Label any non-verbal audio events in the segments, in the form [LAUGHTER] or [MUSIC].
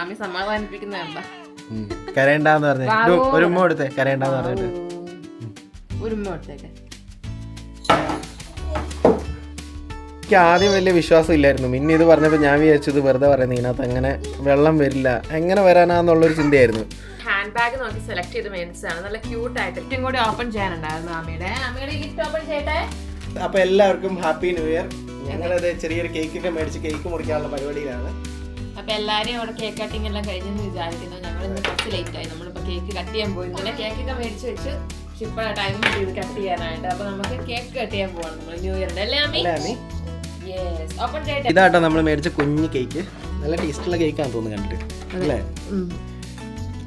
ആമി സമാധാനിപ്പിക്കുന്ന എന്താ. കരയണ്ടാന്ന് പറഞ്ഞു. ഒരു ഉമ്മ എടുത്തേ കരയണ്ടെന്ന് പറഞ്ഞിട്ട്. ഒരു ഉമ്മ കൊടുത്തേക്ക്. എനിക്ക് ആദ്യം വലിയ വിശ്വാസം ഇല്ലായിരുന്നു. പിന്നെ ഇത് പറഞ്ഞപ്പോൾ ഞാൻ വിചാരിച്ചത് വെറുതെ പറയുന്നത് ഇതിനകത്ത് അങ്ങനെ വെള്ളം വരില്ല. എങ്ങനെ വരാനാന്നുള്ളൊരു ചിന്തയായിരുന്നു. ഹാൻഡ് ബാഗ് നോക്കി സെലക്ട് ചെയ്ത് മേടിച്ചതാണ് നല്ല ക്യൂട്ട് ആയിട്ട്. ഏറ്റവും കൂടി ഓപ്പൺ ചെയ്യാനുണ്ടായിരുന്നു അമ്മയുടെ അമ്മയുടെ ഗിഫ്റ്റ് ഓപ്പൺ ചെയ്യട്ടെ? അപ്പൊ എല്ലാവർക്കും ഹാപ്പി ന്യൂ ഇയർ ഞങ്ങളത് ചെറിയൊരു കേക്കൊക്കെ മേടിച്ച് കേക്ക് മുറിക്കാനുള്ള പരിപാടിയിലാണ്. അപ്പൊ എല്ലാരെയും അവിടെ കേക്ക് കട്ടിങ് എല്ലാം കഴിഞ്ഞെന്ന് വിചാരിക്കുന്നു. ഞങ്ങൾ ഇന്ന് കുറച്ച് ലേറ്റ് ആയി. നമ്മളിപ്പോ കേക്ക് കട്ട് ചെയ്യാൻ പോയി. ഇന്നലെ കേക്ക് ഒക്കെ മേടിച്ച് വെച്ച് പക്ഷെ ഇപ്പൊ ടൈം ചെയ്ത് കട്ട് ചെയ്യാനായിട്ട്. അപ്പൊ നമുക്ക് കേക്ക് കട്ട് ചെയ്യാൻ പോവാണ്. നമ്മൾ ന്യൂ ഇയറിന്റെ അല്ലേ അമ്മി? യെസ് ഓപ്പൺ ചെയ്യട്ടെ ഇതാട്ടോ നമ്മൾ മേടിച്ച കുഞ്ഞു കേക്ക് നല്ല ടേസ്റ്റുള്ള കേക്കാണ് തോന്നുന്നു കണ്ടിട്ട്. അല്ലേ?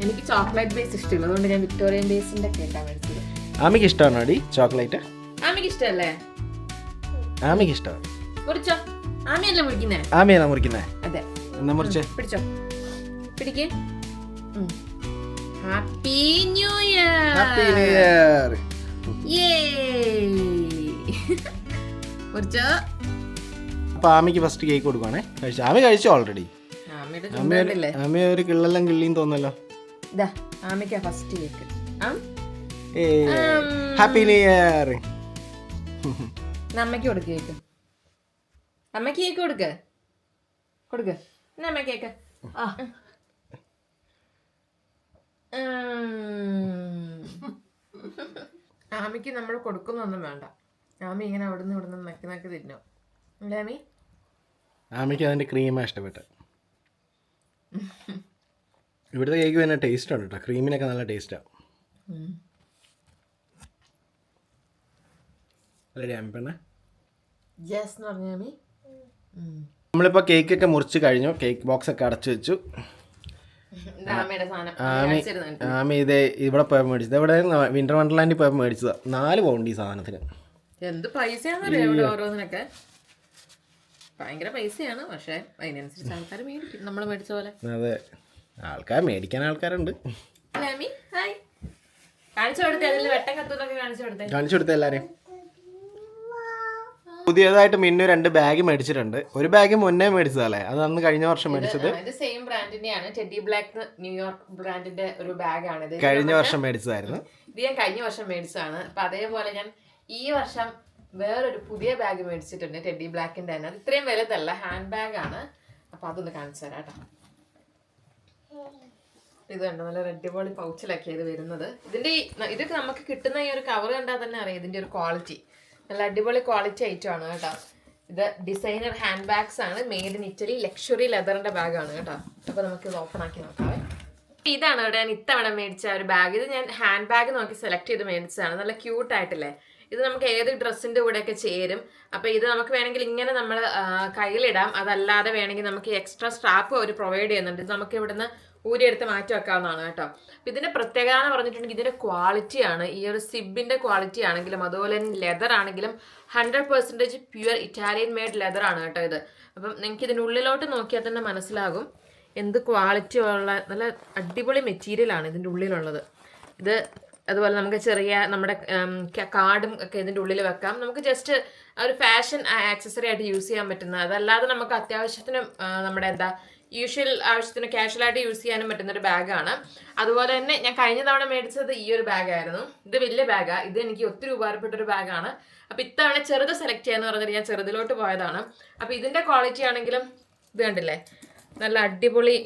എനിക്ക് ചോക്ലേറ്റ് ബേസ് ഇഷ്ടമില്ല അതുകൊണ്ട് ഞാൻ വിക്ടോറിയൻ ബേസിന്റെ കേക്കാണ് മേടിച്ചത്. ആമിക്ക് ഇഷ്ടമാണോ അടി ചോക്ലേറ്റ് ആമിക്ക് ഇഷ്ടമല്ലേ? ആമിക്ക് ഇഷ്ടമാണ് മുറിച്ചോ. ആമിയല്ലേ മുറിക്കുന്നേ? ആമിയാണോ മുറിക്കുന്നേ? എന്നാ മുറിച്ചേ? പിടിച്ചോ. പിടിക്കേ. Happy new year happy new year മുറിച്ചോ. അപ്പൊ ആമിക്ക് ഫസ്റ്റ് കേക്ക് കൊടുക്കുവാണേ. കഴിച്ചു? ആമി കഴിച്ചു ഓൾറെഡി ആമി ഒരു കിള്ളെല്ലാം കിള്ളിയും തോന്നല്ലോ ഇതാ ആമിക്കാ first cake happy new year അമ്മയ്ക്ക് കൊടുക്ക് കേക്ക് അമ്മയ്ക്ക് കേക്ക് കൊടുക്ക്. കൊടുക്ക്. എന്നാ men കേക്ക്? ആ. ആമിക്ക് നമ്മൾ കൊടുക്കുന്നൊന്നും വേണ്ട. ആമി ഇങ്ങനെ അവിടുന്ന് ഇവിടുന്ന് നക്കി നക്കി തിന്നു. അല്ലേ ആമി? ആമിക്ക് അതിന്റെ ക്രീമാണ് ഇഷ്ടപ്പെട്ടത് ഇവിടുത്തെ കേക്ക് തന്നെ ടേസ്റ്റ് ഉണ്ട് കേട്ടോ ക്രീമിനൊക്കെ നല്ല ടേസ്റ്റാണ് അല്ലേ അമ്പണ്ണ ജസ് എന്ന് പറഞ്ഞ ആമി? നമ്മളിപ്പോൾ കേക്കൊക്കെ മുറിച്ച് കഴിഞ്ഞു. കേക്ക് ബോക്സ് ഒക്കെ അടച്ചു വെച്ചു. ആമി. ആമി ഇത് ഇവിടെ പോയപ്പോൾ മേടിച്ചത്. ഇവിടെ വിന്റർ വണ്ടർലാൻഡിൽ പോയപ്പോൾ മേടിച്ചതാ. നാല് പൗണ്ട് ഈ സാധനത്തിന്. എന്ത് പൈസയാണെന്നറിയോ ഓരോന്നിനൊക്കെ? ഭയങ്കര പൈസയാണ്. പക്ഷെ അതിനനുസരിച്ച് ആൾക്കാർ മേടിക്കും. നമ്മൾ മേടിച്ച പോലെ. അതെ. ആൾക്കാർ മേടിക്കാൻ ആൾക്കാരുണ്ട്. കാണിച്ചു കൊടുത്തേ. അതിൽ വെട്ടം കത്തുന്നൊക്കെ കാണിച്ചു കൊടുത്തേ. കാണിച്ചു കൊടുത്ത എല്ലാവരെയും പുതിയതായിട്ട് മിന്നു രണ്ട് ബാഗ് മേടിച്ചിട്ടുണ്ട്. ഒരു ബാഗ് മുന്നേ മേടിച്ചതല്ലേ? അത് അന്ന് കഴിഞ്ഞ വർഷം മേടിച്ചത്. ഇത് സെയിം ബ്രാൻഡിന്റെയാണ് ടെഡി ബ്ലാക്ക് ന്യൂയോർക്ക് ബ്രാൻഡിന്റെ ഒരു ബാഗാണ് ഇത്. കഴിഞ്ഞ വർഷം മേടിച്ചതായിരുന്നു. ഇത് ഞാൻ കഴിഞ്ഞ വർഷം മേടിച്ചതാണ്. അപ്പൊ അതേപോലെ ഞാൻ ഈ വർഷം വേറൊരു പുതിയ ബാഗ് മേടിച്ചിട്ടുണ്ട് ടെഡി ബ്ലാക്കിന്റെ തന്നെ. അത് ഇത്രയും വലുതല്ല ഹാൻഡ് ബാഗ് ആണ്. അപ്പൊ അതൊന്ന് കാണിച്ചു തരാം കേട്ടോ. ഇത് കണ്ടോ നല്ല റെഡ് ബോളി പൗച്ചിലൊക്കെ ഇത് വരുന്നത്. ഇതിന്റെ ഈ ഇതൊക്കെ നമുക്ക് കിട്ടുന്ന ഈ ഒരു കവർ കണ്ടാൽ തന്നെ അറിയാം ഇതിന്റെ ഒരു ക്വാളിറ്റി നല്ല അടിപൊളി ക്വാളിറ്റി ഐറ്റം ആണ് കേട്ടോ. ഇത് ഡിസൈനർ ഹാൻഡ് ബാഗ്സ് ആണ് മെയ്ഡ് ഇൻ ഇറ്റലി ലക്ഷറി ലെതറിന്റെ ബാഗാണ് കേട്ടോ. അപ്പൊ നമുക്ക് ഇത് ഓപ്പൺ ആക്കി നോക്കാം ഇതാണ് ഇവിടെ ഞാൻ ഇത്തവണ മേടിച്ച ഒരു ബാഗ് ഇത് ഞാൻ ഹാൻഡ് ബാഗ് നോക്കി സെലക്ട് ചെയ്ത് മേടിച്ചതാണ്. നല്ല ക്യൂട്ട് ആയിട്ടില്ലേ? ഇത് നമുക്ക് ഏത് ഡ്രസ്സിന്റെ കൂടെയൊക്കെ ചേരും. അപ്പൊ ഇത് നമുക്ക് വേണമെങ്കിൽ ഇങ്ങനെ നമ്മൾ കയ്യിലിടാം. അതല്ലാതെ വേണമെങ്കിൽ നമുക്ക് എക്സ്ട്രാ സ്ട്രാപ്പ് അവർ പ്രൊവൈഡ് ചെയ്യുന്നുണ്ട്. ഇത് നമുക്ക് ഇവിടുന്ന് ഊരിയെടുത്ത് മാറ്റി വെക്കാവുന്നതാണ് കേട്ടോ. അപ്പം ഇതിന്റെ പ്രത്യേകത എന്ന് പറഞ്ഞിട്ടുണ്ടെങ്കിൽ ഇതിന്റെ ക്വാളിറ്റിയാണ് ഈ ഒരു സിബിന്റെ ക്വാളിറ്റി ആണെങ്കിലും അതുപോലെ തന്നെ ലെതർ ആണെങ്കിലും hundred percentage pure Italian made leather ആണ് കേട്ടോ ഇത്. അപ്പം നിങ്ങൾക്ക് ഇതിന്റെ ഉള്ളിലോട്ട് നോക്കിയാൽ തന്നെ മനസ്സിലാകും എന്ത് ക്വാളിറ്റി ഉള്ള നല്ല അടിപൊളി മെറ്റീരിയൽ ആണ് ഇതിന്റെ ഉള്ളിലുള്ളത്. ഇത് അതുപോലെ നമുക്ക് ചെറിയ നമ്മുടെ കാർഡും ഒക്കെ ഇതിന്റെ ഉള്ളിൽ വെക്കാം. നമുക്ക് ജസ്റ്റ് ഒരു ഫാഷൻ ആക്സസറി ആയിട്ട് യൂസ് ചെയ്യാൻ പറ്റുന്ന. അതല്ലാതെ നമുക്ക് അത്യാവശ്യത്തിന് നമ്മുടെ എന്താ യൂഷ്വൽ ആവശ്യത്തിന് കാഷ്വലായിട്ട് യൂസ് ചെയ്യാനും പറ്റുന്ന ഒരു ബാഗാണ്. അതുപോലെ തന്നെ ഞാൻ കഴിഞ്ഞ തവണ മേടിച്ചത് ഈ ഒരു ബാഗായിരുന്നു. ഇത് വലിയ ബാഗാണ് ഇത് എനിക്ക് ഒത്തിരി ഉപകാരപ്പെട്ട ഒരു ബാഗാണ്. അപ്പോൾ ഇത്തവണ ചെറുത് സെലക്ട് ചെയ്യാന്ന് പറഞ്ഞിട്ട് ഞാൻ ചെറുതിലോട്ട് പോയതാണ്. അപ്പോൾ ഇതിന്റെ ക്വാളിറ്റി ആണെങ്കിലും ഇത് കണ്ടില്ലേ? നല്ല അടിപൊളി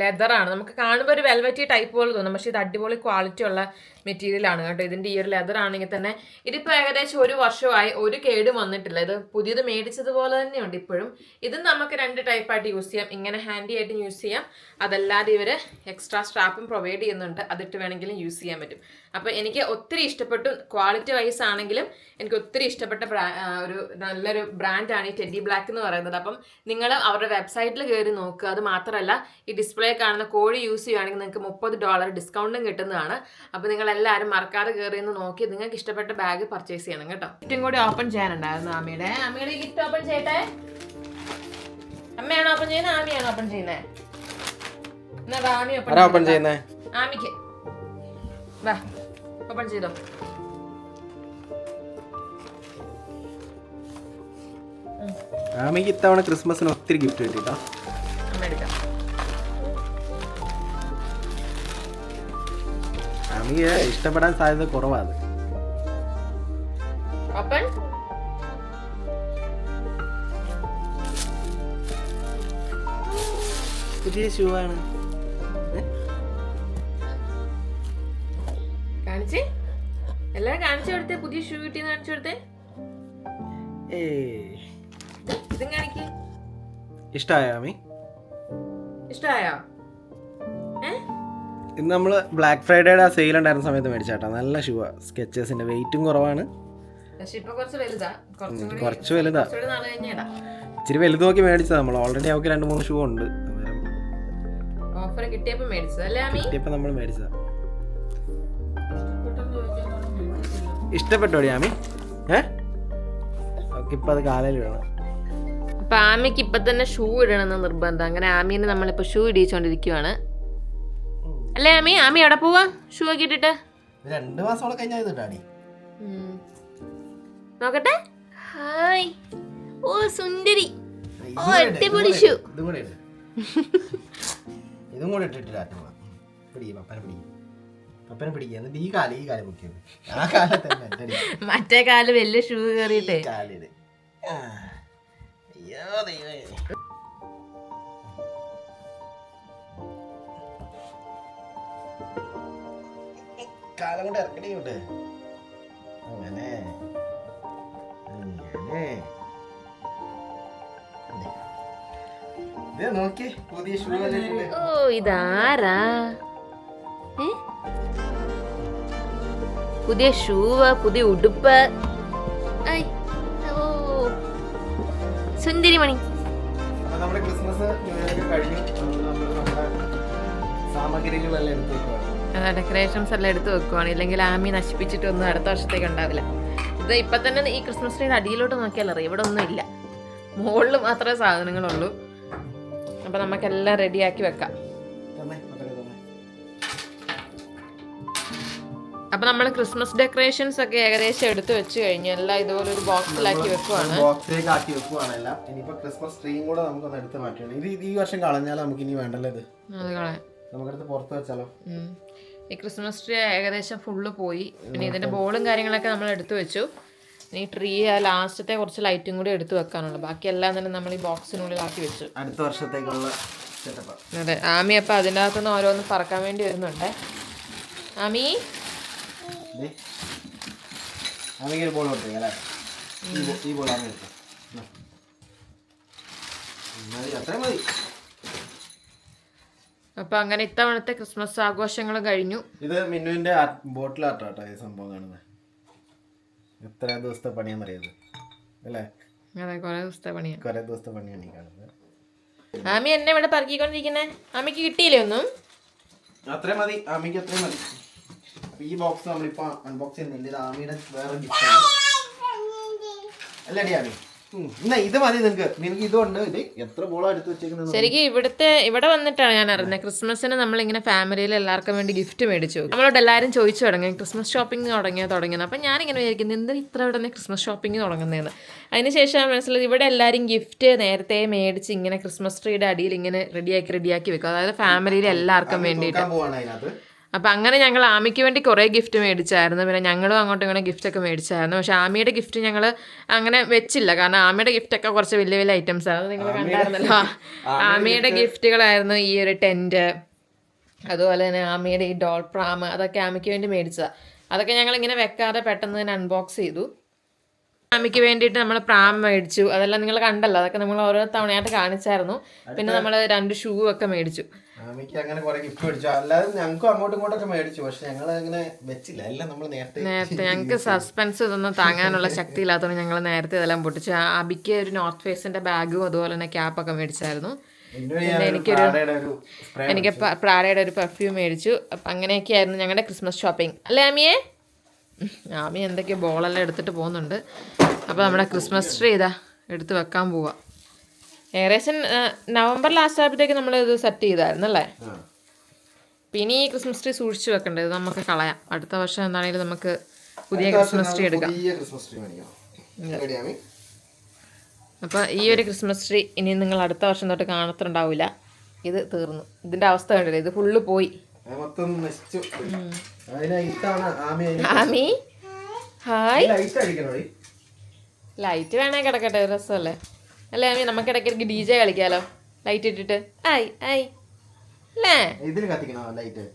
ലെതറാണ്. നമുക്ക് കാണുമ്പോൾ ഒരു വെൽവെറ്റി ടൈപ്പ് പോലെ തോന്നും. പക്ഷേ ഇത് അടിപൊളി ക്വാളിറ്റി ഉള്ള മെറ്റീരിയൽ ആണ് കേട്ടോ. ഇതിന്റെ ഈ ഒരു ലെതർ ആണെങ്കിൽ തന്നെ ഇതിപ്പോൾ ഏകദേശം ഒരു വർഷമായി ഒരു കേടും വന്നിട്ടില്ല. ഇത് പുതിയത് മേടിച്ചതുപോലെ തന്നെയുണ്ട് ഇപ്പോഴും. ഇതും നമുക്ക് രണ്ട് ടൈപ്പായിട്ട് യൂസ് ചെയ്യാം. ഇങ്ങനെ ഹാൻഡി ആയിട്ട് യൂസ് ചെയ്യാം. അതല്ലാതെ ഇവർ എക്സ്ട്രാ സ്ട്രാപ്പും പ്രൊവൈഡ് ചെയ്യുന്നുണ്ട്. അതിട്ട് വേണമെങ്കിലും യൂസ് ചെയ്യാൻ പറ്റും. അപ്പോൾ എനിക്ക് ഒത്തിരി ഇഷ്ടപ്പെട്ടു. ക്വാളിറ്റി വൈസ് ആണെങ്കിലും എനിക്ക് ഒത്തിരി ഇഷ്ടപ്പെട്ട ഒരു നല്ലൊരു ബ്രാൻഡാണ് ഈ ടെഡി ബ്ലാക്ക് എന്ന് പറയുന്നത്. അപ്പം നിങ്ങൾ അവരുടെ വെബ്സൈറ്റിൽ കയറി നോക്കുക. അത് മാത്രമല്ല ഈ ഡിസ്പ്ലേ കാണുന്ന കോഴി യൂസ് ചെയ്യുകയാണെങ്കിൽ നിങ്ങൾക്ക് മുപ്പത് ഡോളർ ഡിസ്കൗണ്ടും കിട്ടുന്നതാണ്. അപ്പോൾ നിങ്ങൾ എല്ലാവരും മറക്കാതെ കയറി എന്ന് നോക്കി. നിങ്ങൾക്ക് ഇഷ്ടപ്പെട്ട ബാഗ് പർച്ചേസ് ചെയ്യണം കേട്ടോ. ഗിഫ്റ്റും കൂടി ഓപ്പൺ ചെയ്യാനുണ്ടായിരുന്നു അമ്മയുടെ അമ്മയുടെ ഗിഫ്റ്റ് ഓപ്പൺ ചെയ്യട്ടെ? അമ്മയാണോ ഓപ്പൺ ചെയ്യുന്നത്? ആമിയാണോ ഓപ്പൺ ചെയ്യുന്നത്? എന്നാ ആമി ഓപ്പൺ ഓപ്പൺ ചെയ്യുന്നേ ആമിക്ക്. വാ ഓപ്പൺ ചെയ്തോ? ആമിക്ക് ഇത്തവണ ക്രിസ്മസിന് ഒത്തിരി ഗിഫ്റ്റ് കിട്ടിട്ടോ? ആമിക്ക് ഇഷ്ടപ്പെടാൻ സാധ്യത കുറവാണ്. പുതിയ ഷൂ ആണ്. കാണിച്ചേ? എല്ലാരും കാണിച്ചു കൊടുത്തേ പുതിയ ഷൂ കിട്ടി കാണിച്ചു കൊടുത്തേ. ഇതും കാണിക്ക്? ഇഷ്ടമായ ഏ ഇന്ന് നമ്മൾ ബ്ലാക്ക് ഫ്രൈഡേയുടെ ആ സെയിൽ ഉണ്ടായിരുന്ന സമയത്ത് മേടിച്ചാട്ടോ. നല്ല ഷൂവാ സ്കെച്ചേഴ്സിന്റെ വെയിറ്റും കുറവാണ്. പക്ഷെ ഇപ്പൊ കുറച്ച് വലുതാ. ഇച്ചിരി വലുത് നോക്കി മേടിച്ചതാ നമ്മൾ ഓൾറെഡി അവർക്ക് രണ്ട് മൂന്ന് ഷൂ ഉണ്ട്. ഓഫർ കിട്ടിയപ്പോൾ ഇപ്പം നമ്മൾ മേടിച്ചതാ. ഇഷ്ടപ്പെട്ടോടി ആമി ഏ? ഓക്കെ ഇപ്പം അത് കാലയിൽ വേണം അപ്പൊ ആമിക്ക് ഇപ്പൊ തന്നെ ഷൂ ഇടണമെന്ന് നിർബന്ധം. അങ്ങനെ ആമീനെ നമ്മളിപ്പോ ഷൂ ഇടിച്ചോണ്ടിരിക്കുവാണ്. അല്ലേ അമ്മി? അമ്മി എവിടെ പോവാ? ഷൂ ഒക്കെ ഇട്ടിട്ട്? രണ്ട് മാസത്തോളം കഴിഞ്ഞാൽ ഇത് നോക്കട്ടെ. ഹായ്. ഓ സുന്ദരി. ഓ അടിപൊളി ഷൂ ഇതും കൂടെ ഇതും കൂടെ ഇട്ടിട്ടില്ല പിടി പപ്പനെ പിടി പപ്പനെ പിടിക്കുക എന്നിട്ട് ഈ കാലം ഈ കാലം മുക്കിയത് ആ കാലത്ത്. മറ്റേ കാൽ വലിയ ഷൂ കയറിയിട്ടേ ഈ കാലിട് അയ്യോ ദൈവമേ. കാലം കൊണ്ട് ഇറക്കടി അങ്ങനെ. അങ്ങനെ. നോക്കി പുതിയ ഷൂ ഓ ഇതാരാ? പുതിയ ഷൂവ് പുതിയ ഉടുപ്പ്. സുന്ദരി മണി നമ്മുടെ ക്രിസ്മസ് കഴിഞ്ഞു സാമഗ്രികളെല്ലാം എടുത്ത് വെക്കുവാണ് ഡെക്കറേഷൻസ് എല്ലാം എടുത്ത് വെക്കുവാണ്. ഇല്ലെങ്കിൽ ആമി നശിപ്പിച്ചിട്ടൊന്നും അടുത്ത വർഷത്തേക്ക് ഉണ്ടാവില്ല. ഇത് ഇപ്പം തന്നെ ഈ ക്രിസ്മസ് ട്രീയുടെ അടിയിലോട്ട് നോക്കിയാൽ അറിയാം. ഇവിടെ ഒന്നും ഇല്ല. മുകളിൽ മാത്രമേ സാധനങ്ങളുള്ളൂ. അപ്പം നമുക്കെല്ലാം റെഡിയാക്കി വെക്കാം. അപ്പൊ നമ്മൾ ക്രിസ്മസ് ഡെക്കറേഷൻസ് ഒക്കെ ഏകദേശം എടുത്തു വെച്ച് കഴിഞ്ഞു എല്ലാം ഇതുപോലെ ഒരു ബോക്സിലാക്കി വെക്കുവാണ്. ബോക്സിലേക്ക് ആക്കി വെക്കുവാണ് എല്ലാം. ഇനിയിപ്പോ ക്രിസ്മസ് ട്രീയും കൂടെ നമുക്കൊന്ന് എടുത്ത് മാറ്റണം. ഇത് ഈ വർഷം കളഞ്ഞാലും നമുക്ക് ഇനി വേണ്ടല്ലോ ഇത്? നമുക്കെടുത്ത് പുറത്ത് വെച്ചാലോ. ഈ ക്രിസ്മസ് ട്രീ ഏകദേശം ഫുള്ള് പോയി. പിന്നെ ഇതിന്റെ ബോളും കാര്യങ്ങളൊക്കെ നമ്മൾ എടുത്തു വെച്ചു. ഇനി ട്രീ ആ ലാസ്റ്റത്തെ കുറച്ച് ലൈറ്റും കൂടി എടുത്തു വെക്കാനുള്ളൂ. ബാക്കി എല്ലാം തന്നെ നമ്മൾ ഈ ബോക്സിനുള്ളിൽ ബോക്സിനുള്ളിലാക്കി വെച്ചു. അടുത്ത വർഷത്തേക്കുള്ള അതെ ആമി അപ്പം അതിന്റെ അകത്തുനിന്ന് ഓരോന്ന് പറക്കാൻ വേണ്ടി വരുന്നുണ്ട്. ആമി? ബോൾ അല്ലേ? ഈ ബോൾ എടുത്തു അത്രയും മതി. അപ്പം അങ്ങനെ ഇത്തവണത്തെ ക്രിസ്മസ് ആഘോഷങ്ങൾ കഴിഞ്ഞു. ഇത് മിന്നുവിന്റെ ബോട്ടിൽ ആർട്ടാട്ടോ ഈ സംഭവം കാണുന്നത് എത്ര ദിവസത്തെ പണിയാന്നറിയത് അല്ലേ? അതെ കുറേ ദിവസത്തെ പണിയാണ് കുറെ ദിവസത്തെ പണിയാണ് ഈ കാണുന്നത് ആമി എന്നെ ഇവിടെ പറക്കിക്കൊണ്ടിരിക്കുന്നേ. ആമിക്ക് കിട്ടിയില്ലേ ഒന്നും? അത്രയും മതി. ആമിക്ക് അത്രയും മതി. ഈ ബോക്സ് നമ്മളിപ്പോ അൺബോക്സ് ചെയ്യുന്നില്ല ഇത് ആമിയുടെ വേറെ ഗിഫ്റ്റ് ആണ്. അല്ലടി ആമി. എന്നാ ഇത് മതി നിനക്ക്. നിനക്ക് ഇതുണ്ട്. ഇത് എത്ര ബോളോ എടുത്ത് വെച്ചേക്കുന്നത്? ശരിക്കും ഇവിടുത്തെ ഇവിടെ വന്നിട്ടാണ് ഞാൻ അറിഞ്ഞത് ക്രിസ്മസിന് നമ്മളിങ്ങനെ ഫാമിലിയിൽ എല്ലാവർക്കും വേണ്ടി ഗിഫ്റ്റ് മേടിച്ചു. നമ്മളോട് എല്ലാവരും ചോദിച്ചു തുടങ്ങി. ക്രിസ്മസ് ഷോപ്പിംഗ് തുടങ്ങിയ തുടങ്ങിയത് അപ്പം ഞാനിങ്ങനെ വിചാരിക്കുന്നത് എന്തിനാ ഇത്ര ഇവിടെ നിന്ന് ക്രിസ്മസ് ഷോപ്പിംഗ് തുടങ്ങുന്നതെന്ന്. അതിനുശേഷം മനസ്സിലായത് ഇവിടെ എല്ലാവരും ഗിഫ്റ്റ് നേരത്തെ മേടിച്ച് ഇങ്ങനെ ക്രിസ്മസ് ട്രീയുടെ അടിയിൽ ഇങ്ങനെ റെഡിയാക്കി റെഡിയാക്കി വെക്കും. അതായത് ഫാമിലിയിൽ എല്ലാവർക്കും വേണ്ടിയിട്ട്. നോക്കാൻ പോവാണ് അതിനകത്ത് അപ്പം അങ്ങനെ ഞങ്ങൾ ആമിക്ക് വേണ്ടി കുറേ ഗിഫ്റ്റ് മേടിച്ചായിരുന്നു. പിന്നെ ഞങ്ങളും അങ്ങോട്ടും ഇങ്ങനെ ഗിഫ്റ്റൊക്കെ മേടിച്ചായിരുന്നു. പക്ഷെ ആമിയുടെ ഗിഫ്റ്റ് ഞങ്ങൾ അങ്ങനെ വെച്ചില്ല. കാരണം ആമിയുടെ ഗിഫ്റ്റൊക്കെ കുറച്ച് വലിയ വലിയ ഐറ്റംസ് ആണ്. നിങ്ങൾ കണ്ടായിരുന്നല്ലോ. ആമിയുടെ ഗിഫ്റ്റുകളായിരുന്നു ഈ ഒരു ടെന്റ് അതുപോലെ തന്നെ ആമിയുടെ ഈ ഡോൾ പ്രാം അതൊക്കെ ആമിക്ക് വേണ്ടി മേടിച്ചതാണ് അതൊക്കെ ഞങ്ങൾ ഇങ്ങനെ വെക്കാതെ പെട്ടെന്ന് തന്നെ അൺബോക്സ് ചെയ്തു. ആമിക്ക് വേണ്ടിയിട്ട് നമ്മൾ പ്രാം മേടിച്ചു. അതെല്ലാം നിങ്ങൾ കണ്ടല്ലോ. അതൊക്കെ നമ്മൾ ഓരോ തവണയായിട്ട് കാണിച്ചായിരുന്നു. പിന്നെ നമ്മൾ രണ്ട് ഷൂ ഒക്കെ മേടിച്ചു. ആമിക്ക് അങ്ങനെ കുറെ ഗിഫ്റ്റ് മേടിച്ചു. അല്ലാതെ ഞങ്ങൾക്കും അങ്ങോട്ടും ഇങ്ങോട്ടൊക്കെ മേടിച്ചു. പക്ഷെ ഞങ്ങൾ അങ്ങനെ വെച്ചില്ല. എല്ലാം നമ്മൾ നേരത്തെ നേരത്തെ [LAUGHS] ഞങ്ങൾക്ക് സസ്പെൻസ് ഇതൊന്നും താങ്ങാനുള്ള ശക്തി ഇല്ലാത്തതുകൊണ്ട് ഞങ്ങൾ നേരത്തെ ഇതെല്ലാം പൊട്ടിച്ചു. അബിക്ക് ഒരു നോർത്ത് ഫേസിന്റെ ബാഗും അതുപോലെ തന്നെ ക്യാപ്പൊക്കെ മേടിച്ചായിരുന്നു. പിന്നെ എനിക്കൊരു എനിക്ക് പ്രാഡയുടെ ഒരു പെർഫ്യൂം മേടിച്ചു. അപ്പം അങ്ങനെയൊക്കെയായിരുന്നു ഞങ്ങളുടെ ക്രിസ്മസ് ഷോപ്പിംഗ് അല്ലേ ആമിയെ? ഉം, ആമി എന്തൊക്കെയോ ബോളെല്ലാം എടുത്തിട്ട് പോകുന്നുണ്ട്. അപ്പോൾ നമ്മുടെ ക്രിസ്മസ് ട്രീ ഇതാ എടുത്ത് വെക്കാൻ പോവാ. ഏകദേശം നവംബർ ലാസ്റ്റ് ആയപ്പോഴത്തേക്ക് നമ്മൾ ഇത് സെറ്റ് ചെയ്തായിരുന്നു അല്ലേ? പിന്നെ ഈ ക്രിസ്മസ് ട്രീ സൂക്ഷിച്ചു വെക്കണ്ടേ? ഇത് നമുക്ക് കളയാം. അടുത്ത വർഷം എന്താണെങ്കിലും നമുക്ക് പുതിയ ക്രിസ്മസ് ട്രീ എടുക്കാം. അപ്പോൾ ഈ ഒരു ക്രിസ്മസ് ട്രീ ഇനി നിങ്ങൾ അടുത്ത വർഷം തൊട്ട് കാണത്തുണ്ടാവില്ല ഇത് തീർന്നു. ഇതിന്റെ അവസ്ഥ കണ്ടില്ലേ? ഇത് ഫുള്ള് പോയി. ആമി ഹായ് ലൈറ്റ് വേണേ കിടക്കട്ടെ. രസമല്ലേ? അല്ലേ ആമി നമുക്ക് ഇടയ്ക്കിടയ്ക്ക് ഡി ജെ കളിക്കാലോ. ലൈറ്റ് ഇട്ടിട്ട്. ആയി ആയി. അല്ലേ? ഇതിന് കത്തിക്കണോ ലൈറ്റ്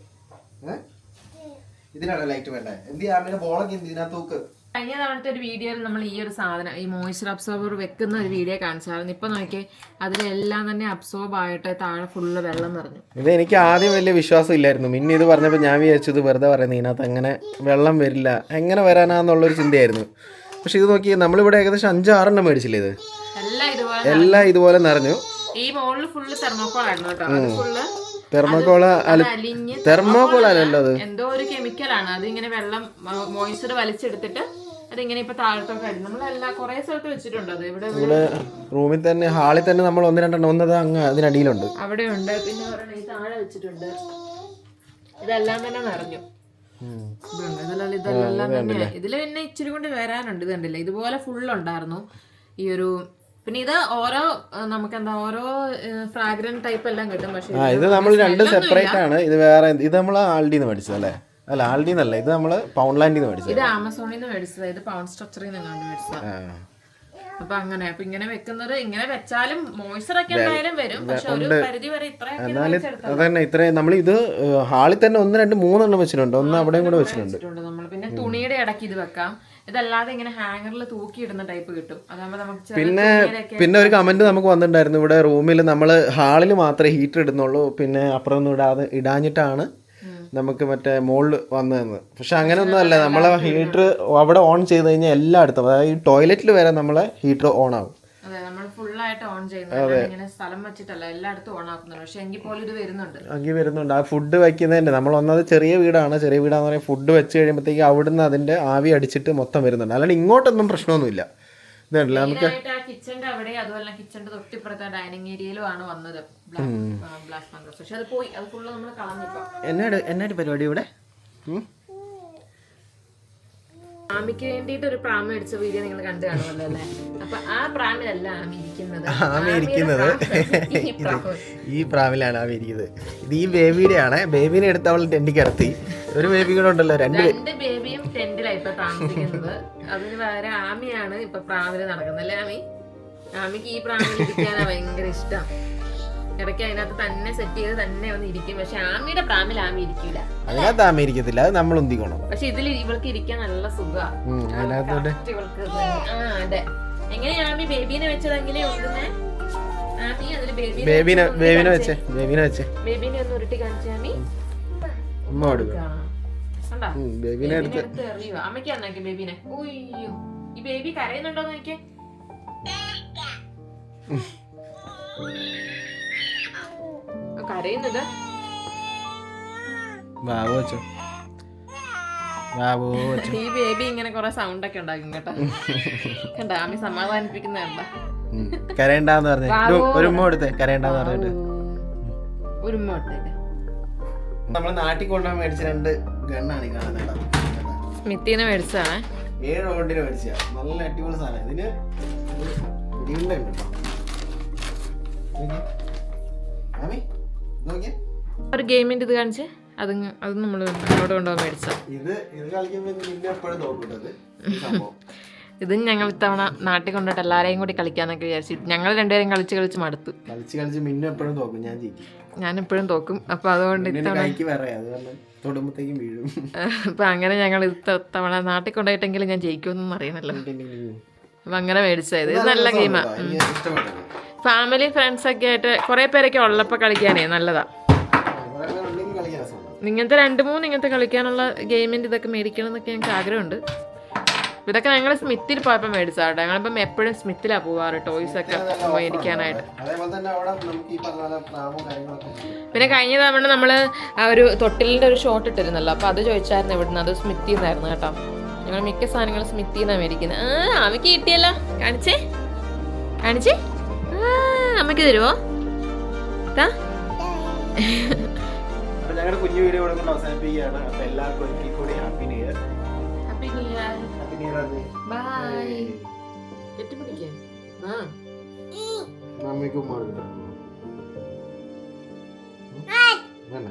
ഇതിനാണ് ലൈറ്റ് വേണ്ടേ? എന്ത് ആമിയുടെ ബോളൊക്കെ എന്ത് ഇതിനകത്ത് തൂക്ക്? കഴിഞ്ഞ തവണത്തെ ഒരു വീഡിയോയിൽ നമ്മൾ ഈ ഒരു സാധനം ഈ മോയ്സ്ചർ അബ്സോർബർ വെക്കുന്ന ഒരു വീഡിയോ കാണിച്ചായിരുന്നു. ഇപ്പൊ നോക്കി അതിലെല്ലാം തന്നെ അബ്സോർബ് ആയിട്ട് താഴെ ഫുള്ള് വെള്ളം നിറഞ്ഞു. ഇത് എനിക്ക് ആദ്യം വലിയ വിശ്വാസം ഇല്ലായിരുന്നു. പിന്നെ ഇത് പറഞ്ഞപ്പോൾ ഞാൻ വിചാരിച്ചത് വെറുതെ പറയുന്നത് ഇതിനകത്ത് അങ്ങനെ വെള്ളം വരില്ല. എങ്ങനെ വരാനാന്നുള്ളൊരു ചിന്തയായിരുന്നു. പക്ഷെ ഇത് നോക്കി നമ്മളിവിടെ ഏകദേശം അഞ്ചാറെണ്ണം മേടിച്ചില്ലേ ഇത്? എല്ലാം ഇതുപോലെ നിറഞ്ഞു. ഈ മുകളിൽ ഫുള്ള് തെർമോക്കോൾ ആയിരുന്നു കേട്ടോ. അത് ഫുള്ള് അല്ല അലിഞ്ഞ് അല്ലല്ലോ അത് എന്തോ ഒരു കെമിക്കലാണ് അത് ഇങ്ങനെ വെള്ളം മോയിസ്ചർ വലിച്ചെടുത്തിട്ട് അതിങ്ങനെ ഇപ്പൊ താഴത്തോട്ട് അടി നമ്മളെല്ലാം കുറെ സ്ഥലത്ത് വെച്ചിട്ടുണ്ട് അത്. ഇവിടെ ഇവിടെ റൂമിൽ തന്നെ ഹാളിൽ തന്നെ നമ്മൾ ഒന്ന് രണ്ടെണ്ണം ഒന്നത് അങ്ങ് അതിനടിയിലുണ്ട്. അവിടെ ഉണ്ട്. പിന്നെ ഒരെണ്ണം ഈ താഴെ വെച്ചിട്ടുണ്ട്. ഇതെല്ലാം തന്നെ നിറഞ്ഞു. ഇതിൽ പിന്നെ ഇച്ചിരി കൊണ്ട് വരാനുണ്ട്. ഇത് കണ്ടില്ലേ? ഇതുപോലെ ഫുൾ ഉണ്ടായിരുന്നു. ഈ ഒരു പിന്നെ ഇത് ഓരോ നമുക്ക് എന്താ ഓരോ ഫ്രാഗ്രന്റ് ടൈപ്പ് എല്ലാം കിട്ടും. പക്ഷേ ആ ഇത് നമ്മൾ രണ്ട് സെപ്പറേറ്റ് ആണ്. ഇത് വേറെ ഇത് നമ്മൾ ആൾഡിന്ന് മേടിച്ചത് അല്ലേ? അല്ല ആൾഡിന്നല്ല ഇത് നമ്മൾ പൗണ്ട്ലാൻഡിന്ന് മേടിച്ചത്. ഇത് ആമസോണിൽ നിന്ന് മേടിച്ചത്. ഇത് പൗണ്ട് സ്ട്രക്ചറിൽ നിന്നാണ് മേടിച്ചത്. അപ്പൊ അങ്ങനെ അപ്പൊ ഇങ്ങനെ വെക്കുന്നത് ഇങ്ങനെ വെച്ചാലും മോയ്സ്ചർ ഒക്കെ എന്തായാലും വരും. പക്ഷെ ഒരു പരിധി വരെ ഇത്രയൊക്കെ അതന്നെ ഇത്രയും നമ്മൾ ഇത് ഹാളിൽ തന്നെ ഒന്ന് രണ്ട് മൂന്നെണ്ണം വെച്ചിട്ടുണ്ട്. ഒന്ന് അവിടെയും കൂടെ വെച്ചിട്ടുണ്ട്. വെച്ചിട്ടുണ്ട് നമ്മൾ പിന്നെ തുണിയുടെ ഇടയ്ക്ക് ഇത് വെക്കാം. ഇതല്ലാതെ ഇങ്ങനെ ഹാങ്ങറിൽ തൂക്കിയിടുന്ന ടൈപ്പ് കിട്ടും. അതാകുമ്പോ നമുക്ക് പിന്നെ പിന്നെ ഒരു കമന്റ് നമുക്ക് വന്നിട്ടുണ്ടായിരുന്നു. ഇവിടെ റൂമിൽ നമ്മൾ ഹാളിൽ മാത്രമേ ഹീറ്റർ ഇടുന്നുള്ളൂ. പിന്നെ അപ്പുറമൊന്നും ഇടാതെ ഇടാഞ്ഞിട്ടാണ് നമുക്ക് മറ്റേ മോളിൽ വന്നതെന്ന്. പക്ഷെ അങ്ങനെയൊന്നും അല്ല. നമ്മളെ ഹീറ്റർ അവിടെ ഓൺ ചെയ്ത് കഴിഞ്ഞാൽ എല്ലായിടത്തും അതായത് ഈ ടോയ്ലറ്റിൽ വരെ നമ്മളെ ഹീറ്റർ ഓൺ ആവും. അതെ നമ്മൾ ആയിട്ട് ഓൺ ചെയ്യുന്നത് ഇങ്ങനെ സ്ഥലം വെച്ചിട്ടല്ല എല്ലായിടത്തും ഓൺ ആക്കുന്നുണ്ട് പക്ഷെ എങ്കിൽ പോലും ഇത് വരുന്നുണ്ട്. അങ്ങി വരുന്നുണ്ട്. ആ ഫുഡ് വെക്കുന്നതിന്റെ നമ്മൾ ഒന്നത് ചെറിയ വീടാണ്. ചെറിയ വീടാന്ന് പറയുമ്പോൾ ഫുഡ് വെച്ച് കഴിയുമ്പോഴത്തേക്ക് അവിടുന്ന് അതിന്റെ ആവി അടിച്ചിട്ട് മൊത്തം വരുന്നുണ്ട്. അല്ലാണ്ട് ഇങ്ങോട്ടൊന്നും പ്രശ്നമൊന്നുമില്ല. ഇതുണ്ടല്ലോ നമുക്ക് കിച്ചന്റെ അവിടെ അതുപോലെ കിച്ചന്റെ തൊട്ടിപ്പുറത്തെ ഡൈനിങ് ഏരിയയിലും ആണ് വന്നത്. ബ്ലാക്ക് ഫംഗസ് പക്ഷെ അത് പോയി. അത് ഫുള്ള് നമ്മൾ കളഞ്ഞിപ്പോ എന്നാട് എന്നാട് പരിപാടി ഇവിടെ? ആമിക്ക് വേണ്ടിയിട്ട് ഒരു പ്രാമ മേടിച്ച വീഡിയോ നിങ്ങൾ കണ്ടു കാണുമല്ലോ അല്ലേ? അപ്പൊ ആ പ്രാമിലല്ല ആമി ഇരിക്കുന്നത്. ആമി ഇരിക്കുന്നത്. ഈ പ്രാമിലാണ് ആമി ഇരിക്കുന്നത്. ഇത് ഈ ബേബിയുടെ ആണ് ബേബിനെ എടുത്ത് അവൾ ടെന്റ് കിടത്തി. ഒരു ബേബി കൂടെ ഉണ്ടല്ലോ രണ്ട് രണ്ട് ബേബിയും ടെന്റിലാണ് ഇപ്പൊ താമസിക്കുന്നത്. അതിന് പകരം ആമിയാണ് ഇപ്പൊ പ്രാമിൽ നടക്കുന്നത്. അല്ലേ ആമി? ആമിക്ക് ഈ പ്രാമിൽ ഇരിക്കാനാ ഭയങ്കര ഇഷ്ടം. ഇടയ്ക്ക് അതിനകത്ത് തന്നെ സെറ്റ് ചെയ്ത് തന്നെ ഒന്ന് ഇരിക്കും. പക്ഷെ ആമിയുടെ പ്രാമിൽ ആമി ഇരിക്കൂല. അതിനകത്ത് ആമി ഇരിക്കത്തില്ല. അത് നമ്മൾ ഉന്തിക്കണം പക്ഷെ ഇതിൽ ഇവൾക്ക് ഇരിക്കാൻ നല്ല സുഖമാണ് ഇവൾക്ക് ആ അതെ. എങ്ങനെയാ ആമി ബേബീനെ വെച്ചത്? എങ്ങനെയാ ഉണ്ടുന്നേ ബേബീനെ ബേബിനെ വെച്ചേ ബേബിനെ വെച്ചേ. ബേബീനെ ഒന്ന് ഉരുട്ടി കാണിച്ചാ ആമി. ഉമ്മ ഉം, ബേബിനെ എടുത്ത്. എടുത്ത് അമ്മയ്ക്ക് അന്നേക്ക് ബേബീനെ. ഉയ്യോ. ഈ ബേബി കരയുന്നുണ്ടോന്ന് നോക്കിയേ കരയുന്നത്? ബാബു വെച്ചോ ബാബു ഈ ബേബി ഇങ്ങനെ കുറെ സൗണ്ട് ഒക്കെ ഉണ്ടാക്കും കേട്ടോ. കണ്ട? ആമി സമാധാനിപ്പിക്കുന്ന കണ്ട? കരയണ്ടാന്ന് പറഞ്ഞേ. ഒരു- ഉമ്മ കൊടുത്തേ. കരയണ്ടാന്ന് പറഞ്ഞിട്ട്. ഒരു എടുത്തേക്ക് നമ്മൾ നാട്ടിൽ കൊണ്ടുപോകാൻ മേടിച്ച രണ്ട് ഗണ്ണാണ് ഈ കാണുന്നത് മിത്തീനെ മേടിച്ചതാണ്. ഏഴ് റൗണ്ടിന് മേടിച്ച നല്ല അടിപൊളി സാധനം. ഇതിന് പിടിയുണ്ട ഒരു ഗെയിമിന്റെ ഇത് കാണിച്ച് അത് അത് നമ്മൾ അവിടെ കൊണ്ടുപോകാൻ മേടിച്ച ഇത് ഇത് കളിക്കുമ്പോൾ എപ്പോഴും [LAUGHS] ഇത് ഞങ്ങൾ ഇത്തവണ നാട്ടിൽ കൊണ്ടിട്ട് എല്ലാരെയും കൂടി കളിക്കാന്നൊക്കെ വിചാരിച്ചു ഞങ്ങൾ രണ്ടുപേരും കളിച്ച് കളിച്ച് മടുത്തു. കളിച്ച് കളിച്ച് മിന്നു എപ്പോഴും തോക്കും ഞാൻ ഞാൻ എപ്പോഴും തോക്കും. അപ്പൊ അതുകൊണ്ട് തൊടുമ്പത്തേക്കും വീഴും. [LAUGHS] അപ്പൊ അങ്ങനെ ഞങ്ങൾ ഇത്തവണ നാട്ടിൽ കൊണ്ടുപോയിട്ടെങ്കിലും ഞാൻ ജയിക്കുമെന്നൊന്നും അറിയണല്ലോ അപ്പൊ അങ്ങനെ മേടിച്ചത് ഇത്. നല്ല ഗെയിമാ. എനിക്ക് ഇഷ്ടപ്പെട്ടത്. ഫാമിലി ഫ്രണ്ട്സ് ഒക്കെ ആയിട്ട് കുറെ പേരൊക്കെ ഉള്ളപ്പോ കളിക്കാനേ നല്ലതാ. ഇങ്ങനത്തെ രണ്ട് മൂന്ന് ഇങ്ങനത്തെ കളിക്കാനുള്ള ഗെയിമിന്റെ ഇതൊക്കെ മേടിക്കണം എന്നൊക്കെ ഞങ്ങൾക്ക് ആഗ്രഹമുണ്ട്. ഇതൊക്കെ ഞങ്ങൾ സ്മിത്തിൽ പോയപ്പോൾ മേടിച്ചാട്ടോ ഞങ്ങളിപ്പം എപ്പോഴും സ്മിത്തിലാ പോവാറ് ടോയ്സ് ഒക്കെ മേടിക്കാനായിട്ട്. പിന്നെ കഴിഞ്ഞ തവണ നമ്മൾ ആ ഒരു തൊട്ടിലിന്റെ ഒരു ഷോട്ട് ഇട്ടിരുന്നല്ലോ അപ്പോൾ അത് ചോദിച്ചായിരുന്നു ഇവിടുന്ന്. അത് സ്മിത്തിൽ നിന്നായിരുന്നു കേട്ടോ. ഞങ്ങൾ മിക്ക സാധനങ്ങളും സ്മിത്തിൽ നിന്നാണ് മേടിക്കുന്നത് ആ അമ്മയ്ക്ക് കിട്ടിയല്ലോ. കാണിച്ചേ. കാണിച്ചേ. അമ്മയ്ക്ക് തരുമോ ഞങ്ങളുടെ കുഞ്ഞു വീഡിയോ ഇവിടെ കൊണ്ട് അവസാനിപ്പിക്കുകയാണ്. അപ്പൊ എല്ലാവർക്കും ഒരിക്കൽ കൂടി happy new year happy new year happy new year bye കെട്ടിപ്പിടിക്കേ. ആ. മമ്മിക്കും മോളും വേണ്ട